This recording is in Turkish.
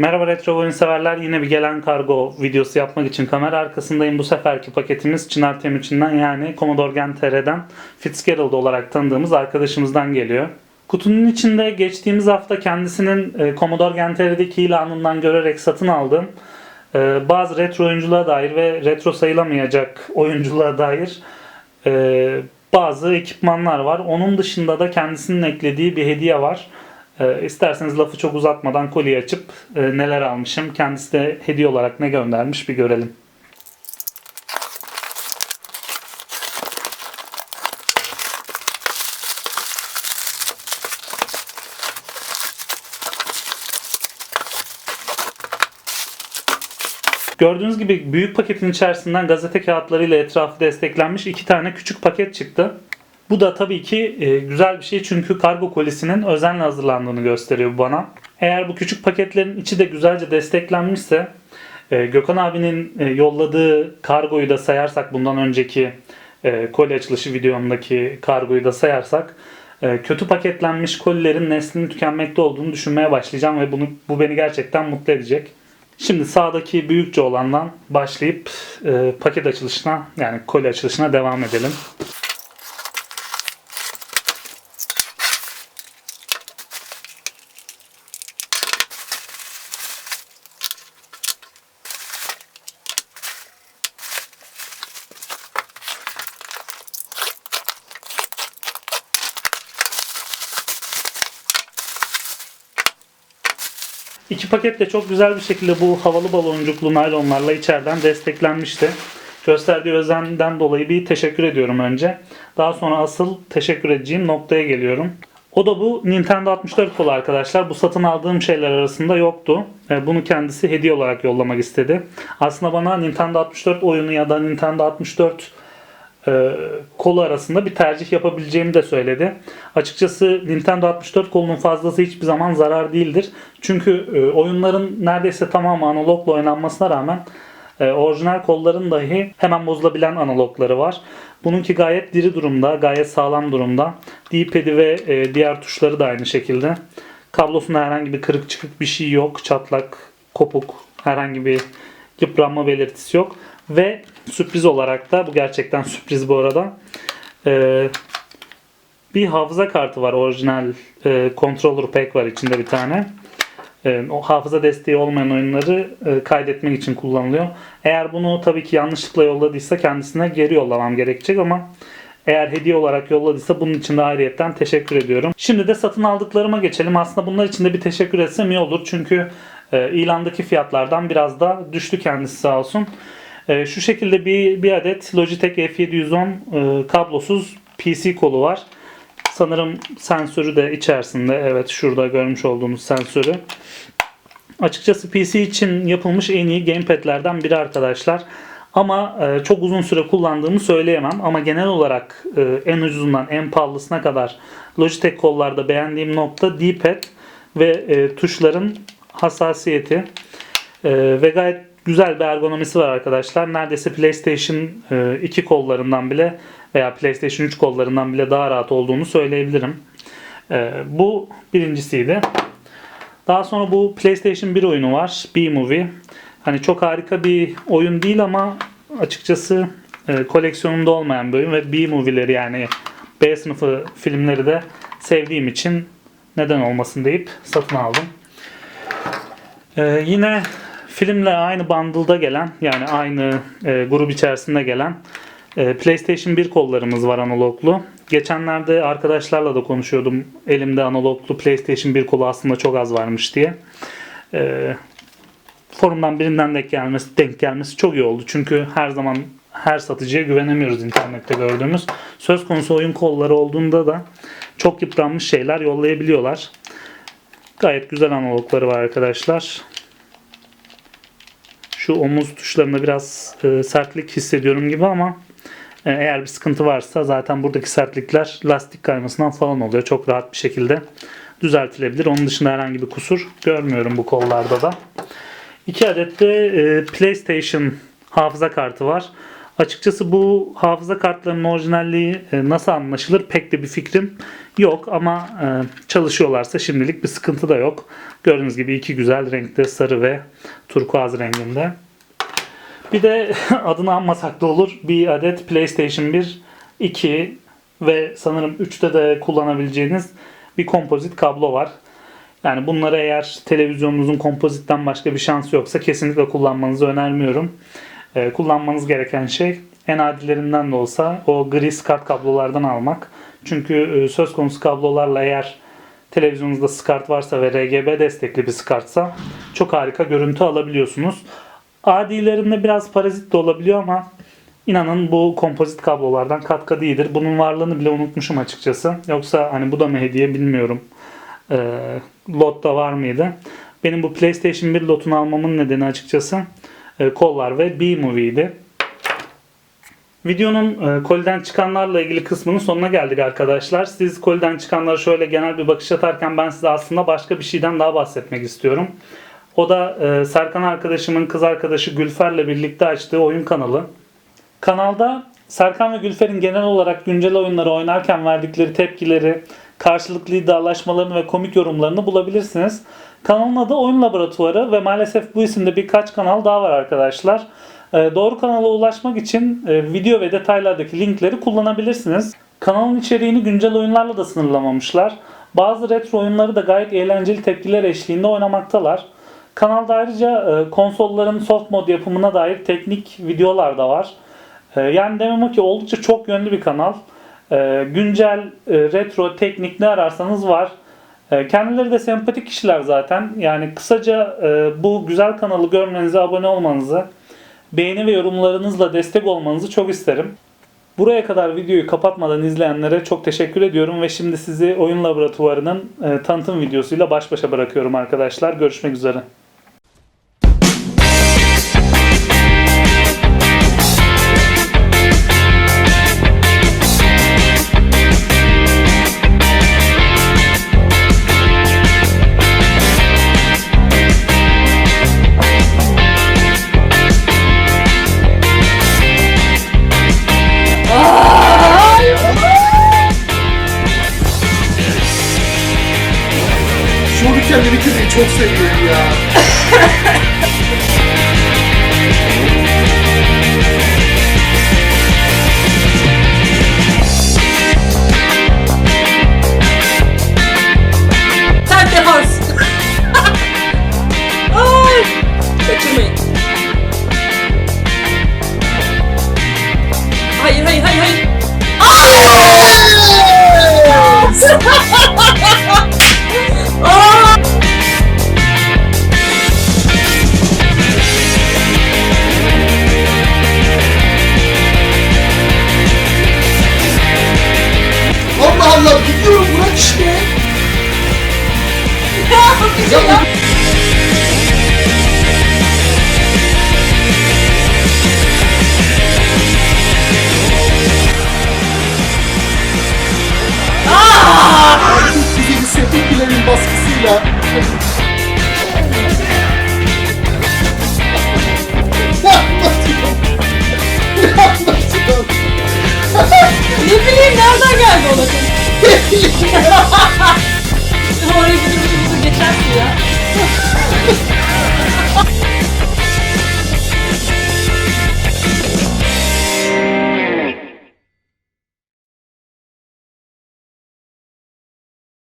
Merhaba retro oyun severler. Yine bir gelen kargo videosu yapmak için kamera arkasındayım. Bu seferki paketimiz Çınar Temuçin'den yani Commodore Gen Fitzgerald olarak tanıdığımız arkadaşımızdan geliyor. Kutunun içinde geçtiğimiz hafta kendisinin e, Commodore Gen ilanından görerek satın aldığım e, bazı retro oyunculuğa dair ve retro sayılamayacak oyunculuğa dair e, bazı ekipmanlar var. Onun dışında da kendisinin eklediği bir hediye var. E, isterseniz lafı çok uzatmadan kolyeyi açıp e, neler almışım, kendisi de hediye olarak ne göndermiş bir görelim. Gördüğünüz gibi büyük paketin içerisinden gazete kağıtlarıyla etrafı desteklenmiş iki tane küçük paket çıktı. Bu da tabii ki e, güzel bir şey çünkü kargo kolisinin özenle hazırlandığını gösteriyor bana. Eğer bu küçük paketlerin içi de güzelce desteklenmişse e, Gökhan abinin e, yolladığı kargoyu da sayarsak bundan önceki koli açılışı videomdaki kargoyu da sayarsak kötü paketlenmiş kolilerin neslinin tükenmekte olduğunu düşünmeye başlayacağım ve bunu bu beni gerçekten mutlu edecek. Şimdi sağdaki büyükçe olandan başlayıp e, paket açılışına yani koli açılışına devam edelim. İki paket de çok güzel bir şekilde bu havalı baloncuklu naylonlarla içeriden desteklenmişti. Gösterdiği özenden dolayı bir teşekkür ediyorum önce. Daha sonra asıl teşekkür edeceğim noktaya geliyorum. O da bu Nintendo 64 kolu arkadaşlar. Bu satın aldığım şeyler arasında yoktu. Bunu kendisi hediye olarak yollamak istedi. Aslında bana Nintendo 64 oyunu ya da Nintendo 64 e, kolu arasında bir tercih yapabileceğimi de söyledi. Açıkçası Nintendo 64 kolunun fazlası hiçbir zaman zarar değildir. Çünkü e, oyunların neredeyse tamamı analogla oynanmasına rağmen e, orijinal kolların dahi hemen bozulabilen analogları var. Bununki gayet diri durumda, gayet sağlam durumda. D-pad'i ve diğer tuşları da aynı şekilde. Kablosunda herhangi bir kırık çıkık bir şey yok. Çatlak, kopuk, herhangi bir yıpranma belirtisi yok. Ve sürpriz olarak da bu gerçekten sürpriz bu arada. Ee, bir hafıza kartı var. Orijinal e, controller pack var içinde bir tane. E, o hafıza desteği olmayan oyunları e, kaydetmek için kullanılıyor. Eğer bunu tabii ki yanlışlıkla yolladıysa kendisine geri yollamam gerekecek ama eğer hediye olarak yolladıysa bunun için de ayrıyetten teşekkür ediyorum. Şimdi de satın aldıklarıma geçelim. Aslında bunlar için de bir teşekkür etsem iyi olur. Çünkü e, ilandaki fiyatlardan biraz da düştü kendisi sağ olsun. E, şu şekilde bir, bir adet Logitech F710 e, kablosuz PC kolu var. Sanırım sensörü de içerisinde. Evet şurada görmüş olduğunuz sensörü. Açıkçası PC için yapılmış en iyi gamepad'lerden biri arkadaşlar. Ama e, çok uzun süre kullandığımı söyleyemem. Ama genel olarak e, en ucuzundan en pahalısına kadar Logitech kollarda beğendiğim nokta D-pad ve e, tuşların hassasiyeti. E, ve gayet güzel bir ergonomisi var arkadaşlar. Neredeyse PlayStation e, 2 kollarından bile veya PlayStation 3 kollarından bile daha rahat olduğunu söyleyebilirim. E, bu birincisiydi. Daha sonra bu PlayStation 1 oyunu var. B-Movie. Hani çok harika bir oyun değil ama açıkçası e, koleksiyonumda olmayan bir oyun ve B-Movie'leri yani B sınıfı filmleri de sevdiğim için neden olmasın deyip satın aldım. E, yine filmle aynı bundle'da gelen yani aynı e, grup içerisinde gelen e, PlayStation 1 kollarımız var analoglu. Geçenlerde arkadaşlarla da konuşuyordum. Elimde analoglu PlayStation 1 kolu aslında çok az varmış diye. E, forumdan birinden denk gelmesi, denk gelmesi çok iyi oldu. Çünkü her zaman her satıcıya güvenemiyoruz internette gördüğümüz. Söz konusu oyun kolları olduğunda da çok yıpranmış şeyler yollayabiliyorlar. Gayet güzel analogları var arkadaşlar. Şu omuz tuşlarında biraz e, sertlik hissediyorum gibi ama e, eğer bir sıkıntı varsa zaten buradaki sertlikler lastik kaymasından falan oluyor. Çok rahat bir şekilde düzeltilebilir. Onun dışında herhangi bir kusur görmüyorum bu kollarda da. İki adet de e, PlayStation hafıza kartı var. Açıkçası bu hafıza kartlarının orijinalliği e, nasıl anlaşılır pek de bir fikrim yok ama e, çalışıyorlarsa şimdilik bir sıkıntı da yok. Gördüğünüz gibi iki güzel renkte sarı ve turkuaz renginde. Bir de adını anmasak da olur. Bir adet PlayStation 1, 2 ve sanırım 3'te de kullanabileceğiniz bir kompozit kablo var. Yani bunları eğer televizyonunuzun kompozitten başka bir şansı yoksa kesinlikle kullanmanızı önermiyorum. Ee, kullanmanız gereken şey en adilerinden de olsa o gri SCART kablolardan almak. Çünkü e, söz konusu kablolarla eğer televizyonunuzda SCART varsa ve RGB destekli bir SCART'sa çok harika görüntü alabiliyorsunuz. Adilerinde biraz parazit de olabiliyor ama inanın bu kompozit kablolardan kat kat iyidir. Bunun varlığını bile unutmuşum açıkçası. Yoksa hani bu da mı hediye bilmiyorum. Ee, lotta var mıydı? Benim bu PlayStation 1 lotunu almamın nedeni açıkçası e, kollar ve B-Movie'ydi. Videonun e, koliden çıkanlarla ilgili kısmının sonuna geldik arkadaşlar. Siz koliden çıkanlara şöyle genel bir bakış atarken ben size aslında başka bir şeyden daha bahsetmek istiyorum. O da e, Serkan arkadaşımın kız arkadaşı Gülfer'le birlikte açtığı oyun kanalı. Kanalda Serkan ve Gülfer'in genel olarak güncel oyunları oynarken verdikleri tepkileri, karşılıklı iddialaşmalarını ve komik yorumlarını bulabilirsiniz. Kanalın adı Oyun Laboratuvarı ve maalesef bu isimde birkaç kanal daha var arkadaşlar. Ee, Doğru kanala ulaşmak için e, video ve detaylardaki linkleri kullanabilirsiniz. Kanalın içeriğini güncel oyunlarla da sınırlamamışlar. Bazı retro oyunları da gayet eğlenceli tepkiler eşliğinde oynamaktalar. Kanalda ayrıca e, konsolların soft mod yapımına dair teknik videolar da var. E, Yani demem ki oldukça çok yönlü bir kanal. E, Güncel, e, retro, teknik ne ararsanız var. E, Kendileri de sempatik kişiler zaten. Yani kısaca e, bu güzel kanalı görmenizi, abone olmanızı, beğeni ve yorumlarınızla destek olmanızı çok isterim. Buraya kadar videoyu kapatmadan izleyenlere çok teşekkür ediyorum ve şimdi sizi Oyun Laboratuvarı'nın e, tanıtım videosuyla baş başa bırakıyorum arkadaşlar. Görüşmek üzere. Sepetlerin baskısıyla. Ne bileyim nereden geldi o lafın?